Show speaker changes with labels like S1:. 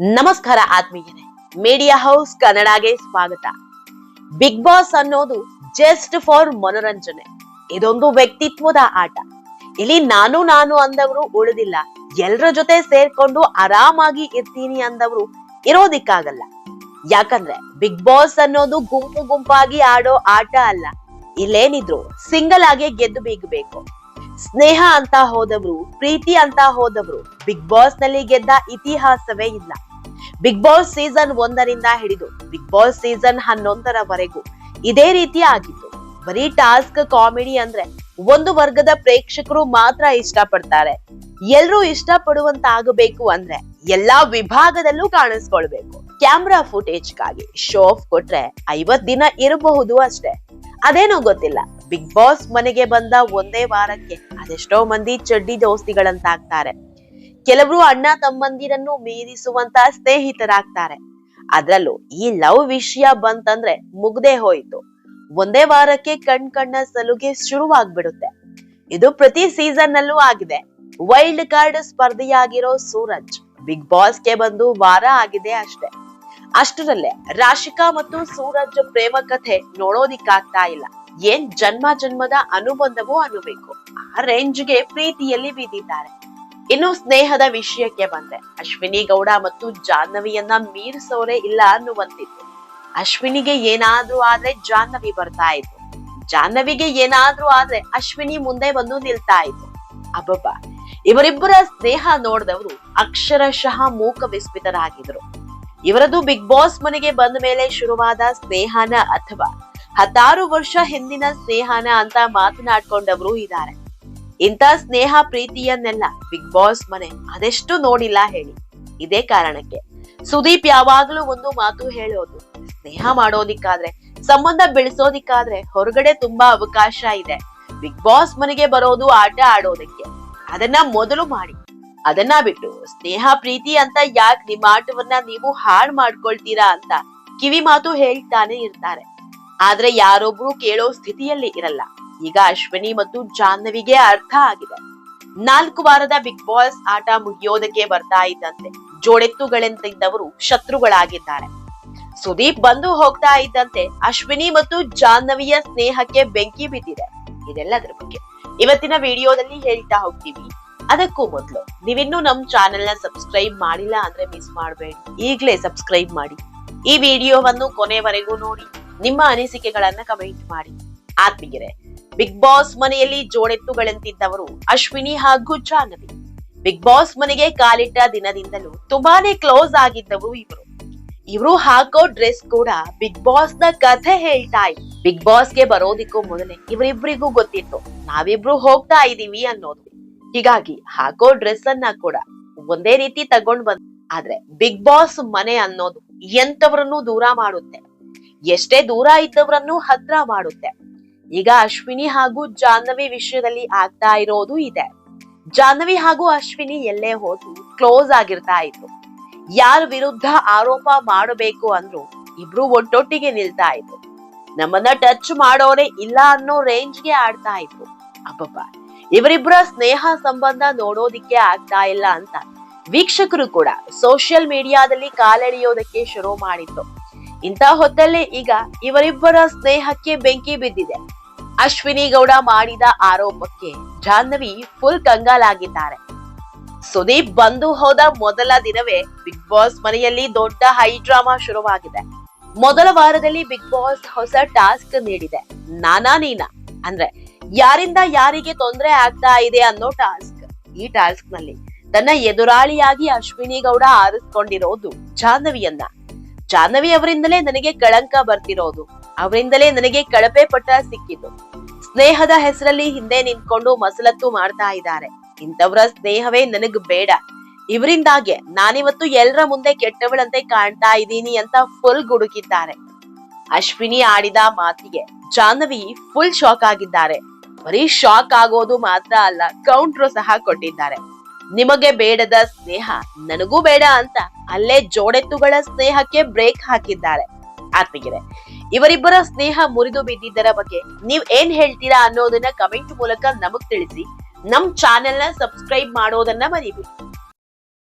S1: ನಮಸ್ಕಾರ ಆತ್ಮೀಯರೇ. Media house ಕನ್ನಡಗೆ ಸ್ವಾಗತ. ಬಿಗ್ ಬಾಸ್ ಅನ್ನೋದು ಜಸ್ಟ್ ಫಾರ್ ಮನೋರಂಜನೆ. ಇದೊಂದು ವ್ಯಕ್ತಿತ್ವದ ಆಟ. ಇಲ್ಲಿ ನಾನು ನಾನು ಅಂದವರು ಉಳಿದಿಲ್ಲ. ಎಲ್ರ ಜೊತೆ ಸೇರ್ಕೊಂಡು ಆರಾಮಾಗಿ ಇರ್ತೀನಿ ಅಂದವರು ಇರೋದಿಕ್ಕಾಗಲ್ಲ. ಯಾಕಂದ್ರೆ ಬಿಗ್ ಬಾಸ್ ಅನ್ನೋದು ಗುಂಪು ಗುಂಪಾಗಿ ಆಡೋ ಆಟ ಅಲ್ಲ. ಇಲ್ಲೇನಿದ್ರು ಸಿಂಗಲ್ ಆಗಿ ಗೆದ್ದು ಬೀಗಬೇಕು. ಸ್ನೇಹ ಅಂತ ಹೋದವರು, ಪ್ರೀತಿ ಅಂತ ಹೋದವರು ಬಿಗ್ ಬಾಸ್ನಲ್ಲಿ ಗೆದ್ದ ಇತಿಹಾಸವೇ ಇಲ್ಲ. ಬಿಗ್ ಬಾಸ್ ಸೀಸನ್ ಒಂದರಿಂದ ಹಿಡಿದು ಬಿಗ್ ಬಾಸ್ ಸೀಸನ್ ಹನ್ನೊಂದರವರೆಗೂ ಇದೇ ರೀತಿ ಆಗಿತ್ತು. ಬರೀ ಟಾಸ್ಕ್ ಕಾಮಿಡಿ ಅಂದ್ರೆ ಒಂದು ವರ್ಗದ ಪ್ರೇಕ್ಷಕರು ಮಾತ್ರ ಇಷ್ಟಪಡ್ತಾರೆ. ಎಲ್ರೂ ಇಷ್ಟಪಡುವಂತ ಆಗಬೇಕು ಅಂದ್ರೆ ಎಲ್ಲಾ ವಿಭಾಗದಲ್ಲೂ ಕಾಣಿಸ್ಕೊಳ್ಬೇಕು. ಕ್ಯಾಮ್ರಾ ಫುಟೇಜ್ಗಾಗಿ ಶೋ ಆಫ್ ಕೊಟ್ರೆ ಐವತ್ ದಿನ ಇರಬಹುದು ಅಷ್ಟೇ. ಅದೇನೋ ಗೊತ್ತಿಲ್ಲ. ಬಿಗ್ ಬಾಸ್ ಮನೆಗೆ ಬಂದ ಒಂದೇ ವಾರಕ್ಕೆ ಅದೆಷ್ಟೋ ಮಂದಿ ಚಡ್ಡಿ ದೋಸ್ತಿಗಳಂತಾಗ್ತಾರೆ. ಕೆಲವರು ಅಣ್ಣ ತಮ್ಮಂದಿರನ್ನು ಮೀರಿಸುವಂತ ಸ್ನೇಹಿತರಾಗ್ತಾರೆ. ಅದ್ರಲ್ಲೂ ಈ ಲವ್ ವಿಷಯ ಬಂತಂದ್ರೆ ಮುಗ್ದೇ ಹೋಯ್ತು. ಒಂದೇ ವಾರಕ್ಕೆ ಕಣ್ ಕಣ್ಣ ಸಲುಗೆ ಶುರುವಾಗ್ಬಿಡುತ್ತೆ. ಇದು ಪ್ರತಿ ಸೀಸನ್ ನಲ್ಲೂ ಆಗಿದೆ. ವೈಲ್ಡ್ ಕಾರ್ಡ್ ಸ್ಪರ್ಧೆಯಾಗಿರೋ ಸೂರಜ್ ಬಿಗ್ ಬಾಸ್ಗೆ ಬಂದು ವಾರ ಆಗಿದೆ ಅಷ್ಟೇ. ಅಷ್ಟರಲ್ಲೇ ರಾಶಿಕಾ ಮತ್ತು ಸೂರಜ್ ಪ್ರೇಮ ಕಥೆ ನೋಡೋದಿಕ್ಕಾಗ್ತಾ ಇಲ್ಲ. ಏನ್ ಜನ್ಮ ಜನ್ಮದ ಅನುಬಂಧವೂ ಅನ್ನಬೇಕು ಆ ರೇಂಜ್ಗೆ ಪ್ರೀತಿಯಲ್ಲಿ ಬಿದ್ದಿದ್ದಾರೆ ಇನ್ನು ಸ್ನೇಹದ ವಿಷಯಕ್ಕೆ ಬಂದೆ. ಅಶ್ವಿನಿ ಗೌಡ ಮತ್ತು ಜಾಹ್ನವಿಯನ್ನ ಮೀರಿಸೋರೇ ಇಲ್ಲ ಅನ್ನುವಂತಿತ್ತು. ಅಶ್ವಿನಿಗೆ ಏನಾದ್ರೂ ಆದ್ರೆ ಜಾಹ್ನವಿ ಬರ್ತಾ ಇತ್ತು ಜಾಹ್ನವಿಗೆ ಏನಾದ್ರೂ ಆದ್ರೆ ಅಶ್ವಿನಿ ಮುಂದೆ ಬಂದು ನಿಲ್ತಾ ಇತ್ತು ಅಬ್ಬಬ್ಬ, ಇವರಿಬ್ಬರ ಸ್ನೇಹ ನೋಡಿದವರು ಅಕ್ಷರಶಃ ಮೂಕ ವಿಸ್ಮಿತರಾಗಿದ್ರು ಇವರದು ಬಿಗ್ ಬಾಸ್ ಮನೆಗೆ ಬಂದ ಮೇಲೆ ಶುರುವಾದ ಸ್ನೇಹನ ಅಥವಾ ಹತ್ತಾರು ವರ್ಷ ಹಿಂದಿನ ಸ್ನೇಹನ ಅಂತ ಮಾತನಾಡ್ಕೊಂಡವರು ಇದ್ದಾರೆ ಇಂಥ ಸ್ನೇಹ ಪ್ರೀತಿಯನ್ನೆಲ್ಲ ಬಿಗ್ ಬಾಸ್ ಮನೆ ಅದೆಷ್ಟು ನೋಡಿಲ್ಲ ಹೇಳಿ. ಇದೇ ಕಾರಣಕ್ಕೆ. ಸುದೀಪ್ ಯಾವಾಗ್ಲೂ ಒಂದು ಮಾತು ಹೇಳೋದು, ಸ್ನೇಹ ಮಾಡೋದಿಕ್ಕಾದ್ರೆ, ಸಂಬಂಧ ಬೆಳೆಸೋದಿಕ್ಕಾದ್ರೆ ಹೊರಗಡೆ ತುಂಬಾ ಅವಕಾಶ ಇದೆ. ಬಿಗ್ ಬಾಸ್ ಮನೆಗೆ ಬರೋದು ಆಟ ಆಡೋದಕ್ಕೆ. ಅದನ್ನ ಮೊದಲು ಮಾಡಿ. ಅದನ್ನ ಬಿಟ್ಟು, ಸ್ನೇಹ ಪ್ರೀತಿ ಅಂತ ಯಾಕೆ ನಿಮ್ಮ ಆಟವನ್ನ ನೀವು ಹಾಳು ಮಾಡ್ಕೊಳ್ತೀರಾ ಅಂತ ಕಿವಿ ಮಾತು ಹೇಳ್ತಾನೆ ಇರ್ತಾರೆ. ಆದ್ರೆ ಯಾರೊಬ್ರು ಕೇಳೋ ಸ್ಥಿತಿಯಲ್ಲಿ ಇರಲ್ಲ. ಈಗ ಅಶ್ವಿನಿ ಮತ್ತು ಜಾಹ್ನವಿಗೆ ಅರ್ಥ ಆಗಿದೆ. ನಾಲ್ಕು ವಾರದ ಬಿಗ್ ಬಾಸ್ ಆಟ ಮುಗಿಯೋದಕ್ಕೆ ಬರ್ತಾ ಇದ್ದಂತೆ. ಜೋಡೆತ್ತುಗಳೆಂತಿದ್ದವರು ಶತ್ರುಗಳಾಗಿದ್ದಾರೆ. ಸುದೀಪ್ ಬಂದು ಹೋಗ್ತಾ ಇದ್ದಂತೆ ಅಶ್ವಿನಿ ಮತ್ತು ಜಾಹ್ನವಿಯ ಸ್ನೇಹಕ್ಕೆ ಬೆಂಕಿ ಬಿದ್ದಿದೆ. ಇದೆಲ್ಲದರ ಬಗ್ಗೆ ಇವತ್ತಿನ ವಿಡಿಯೋದಲ್ಲಿ ಹೇಳ್ತಾ ಹೋಗ್ತೀವಿ. ಅದಕ್ಕೂ ಮೊದಲು ನೀವಿನ್ನೂ ನಮ್ ಚಾನೆಲ್ನ ಸಬ್ಸ್ಕ್ರೈಬ್ ಮಾಡಿಲ್ಲ ಅಂದ್ರೆ ಮಿಸ್ ಮಾಡಬೇಡಿ. ಈಗಲೇ ಸಬ್ಸ್ಕ್ರೈಬ್ ಮಾಡಿ. ಈ ವಿಡಿಯೋವನ್ನು ಕೊನೆವರೆಗೂ ನೋಡಿ. ನಿಮ್ಮ ಅನಿಸಿಕೆಗಳನ್ನ ಕಮೆಂಟ್ ಮಾಡಿ. ಆತ್ಮೀಯರೇ ಬಿಗ್ ಬಾಸ್ ಮನೆಯಲ್ಲಿ ಜೋಡೆತ್ತುಗಳಂತಿದ್ದವರು ಅಶ್ವಿನಿ ಹಾಗೂ ಜಾಹ್ನವಿ. ಬಿಗ್ ಬಾಸ್ ಮನೆಗೆ ಕಾಲಿಟ್ಟ ದಿನದಿಂದಲೂ ತುಂಬಾನೇ ಕ್ಲೋಸ್ ಆಗಿದ್ದವು ಇವರು. ಇವರು ಹಾಕೋ ಡ್ರೆಸ್ ಕೂಡ ಬಿಗ್ ಬಾಸ್ನ ಕಥೆ ಹೇಳ್ತಾ ಇತ್ತು ಬಿಗ್ ಬಾಸ್ಗೆ ಬರೋದಿಕ್ಕೂ ಮೊದಲೇ ಇವರಿಬ್ರಿಗೂ ಗೊತ್ತಿತ್ತು, ನಾವಿಬ್ರು ಹೋಗ್ತಾ ಇದೀವಿ ಅನ್ನೋದು. ಹೀಗಾಗಿ ಹಾಕೋ ಡ್ರೆಸ್ ಅನ್ನ ಕೂಡ ಒಂದೇ ರೀತಿ ತಗೊಂಡ್ ಬಂದ್ ಆದ್ರೆ ಬಿಗ್ ಬಾಸ್ ಮನೆ ಅನ್ನೋದು ಎಂತವರನ್ನು ದೂರ ಮಾಡುತ್ತೆ. ಎಷ್ಟೇ ದೂರ ಇದ್ದವರನ್ನು ಹತ್ರ ಮಾಡುತ್ತೆ. ಈಗ ಅಶ್ವಿನಿ ಹಾಗೂ ಜಾಹ್ನವಿ ವಿಷಯದಲ್ಲಿ ಆಗ್ತಾ ಇರೋದು ಇದೆ. ಜಾಹ್ನವಿ ಹಾಗೂ ಅಶ್ವಿನಿ ಎಲ್ಲೇ ಹೋದ್ರು ಕ್ಲೋಸ್ ಆಗಿರ್ತಾ ಇದ್ರು. ಯಾರ ವಿರುದ್ಧ ಆರೋಪ ಮಾಡಬೇಕು ಅಂದ್ರು ಇಬ್ರು ಒಟ್ಟೊಟ್ಟಿಗೆ ನಿಲ್ತಾ ಇದ್ರು. ನಮ್ಮನ್ನ ಟಚ್ ಮಾಡೋರೆ ಇಲ್ಲ ಅನ್ನೋ ರೇಂಜ್ಗೆ ಆಡ್ತಾ ಇದ್ರು. ಅಬ್ಬಬ್ಬ ಇವರಿಬ್ಬರ ಸ್ನೇಹ ಸಂಬಂಧ ನೋಡೋದಿಕ್ಕೆ ಆಗ್ತಾ ಇಲ್ಲ ಅಂತ ವೀಕ್ಷಕರು ಕೂಡ ಸೋಷಿಯಲ್ ಮೀಡಿಯಾದಲ್ಲಿ ಕಾಲೆಳೆಯೋದಕ್ಕೆ ಶುರು ಮಾಡಿತ್ತು ಇಂಥ ಹೊತ್ತಲ್ಲೇ ಈಗ ಇವರಿಬ್ಬರ ಸ್ನೇಹಕ್ಕೆ ಬೆಂಕಿ ಬಿದ್ದಿದೆ. ಅಶ್ವಿನಿ ಗೌಡ ಮಾಡಿದ ಆರೋಪಕ್ಕೆ ಜಾಹ್ನವಿ ಫುಲ್ ಕಂಗಾಲಾಗಿದ್ದಾರೆ. ಸುದೀಪ್ ಬಂದು ಹೋದ ಮೊದಲ ದಿನವೇ ಬಿಗ್ ಬಾಸ್ ಮನೆಯಲ್ಲಿ ದೊಡ್ಡ ಹೈ ಡ್ರಾಮಾ ಶುರುವಾಗಿದೆ. ಮೊದಲ ವಾರದಲ್ಲಿ ಬಿಗ್ ಬಾಸ್ ಹೊಸ ಟಾಸ್ಕ್ ನೀಡಿದೆ. ನಾನಾ ನೀನಾ? ಅಂದ್ರೆ ಯಾರಿಂದ ಯಾರಿಗೆ ತೊಂದರೆ ಆಗ್ತಾ ಇದೆ ಅನ್ನೋ ಟಾಸ್ಕ್. ಈ ಟಾಸ್ಕ್ನಲ್ಲಿ ತನ್ನ ಎದುರಾಳಿಯಾಗಿ ಅಶ್ವಿನಿ ಗೌಡ ಆರಿಸ್ಕೊಂಡಿರೋದು ಜಾಹ್ನವಿಯನ್ನ. ಜಾಹ್ನವಿ ಅವರಿಂದಲೇ ನನಗೆ ಕಳಂಕ ಬರ್ತಿರೋದು. ಅವರಿಂದಲೇ ನನಗೆ ಕಳಪೆ ಪಟ್ಟ ಸಿಕ್ಕಿದ್ದು. ಸ್ನೇಹದ ಹೆಸರಲ್ಲಿ ಹಿಂದೆ ನಿಂತ್ಕೊಂಡು ಮಸಲತ್ತು ಮಾಡ್ತಾ ಇದ್ದಾರೆ. ಇಂಥವ್ರ ಸ್ನೇಹವೇ ನನಗ್ ಬೇಡ. ಇವರಿಂದಾಗೆ ನಾನಿವತ್ತು ಎಲ್ರ ಮುಂದೆ ಕೆಟ್ಟವಳಂತೆ ಕಾಣ್ತಾ ಇದ್ದೀನಿ ಅಂತ ಫುಲ್ ಗುಡುಕಿದ್ದಾರೆ ಅಶ್ವಿನಿ ಆಡಿದ ಮಾತಿಗೆ ಜಾಹ್ನವಿ ಫುಲ್ ಶಾಕ್ ಆಗಿದ್ದಾರೆ. ಬರೀ ಶಾಕ್ ಆಗೋದು ಮಾತ್ರ ಅಲ್ಲ ಕೌಂಟ್ರು ಸಹ ಕೊಟ್ಟಿದ್ದಾರೆ. ನಿಮಗೆ ಬೇಡದ ಸ್ನೇಹ ನನಗೂ ಬೇಡ ಅಂತ ಅಲ್ಲೇ ಜೋಡೆತ್ತುಗಳ ಸ್ನೇಹಕ್ಕೆ ಬ್ರೇಕ್ ಹಾಕಿದ್ದಾರೆ. ಆತ್ಮೀಯರೇ, ಇವರಿಬ್ಬರ ಸ್ನೇಹ ಮುರಿದು ಬಿದ್ದಿದ್ದರ ಬಗ್ಗೆ ನೀವ್ ಏನ್ ಹೇಳ್ತೀರಾ ಅನ್ನೋದನ್ನ ಕಮೆಂಟ್ ಮೂಲಕ ನಮಗ್ ತಿಳಿಸಿ. ನಮ್ ಚಾನೆಲ್ನ ಸಬ್ಸ್ಕ್ರೈಬ್ ಮಾಡೋದನ್ನ ಮರಿಬೇಡಿ.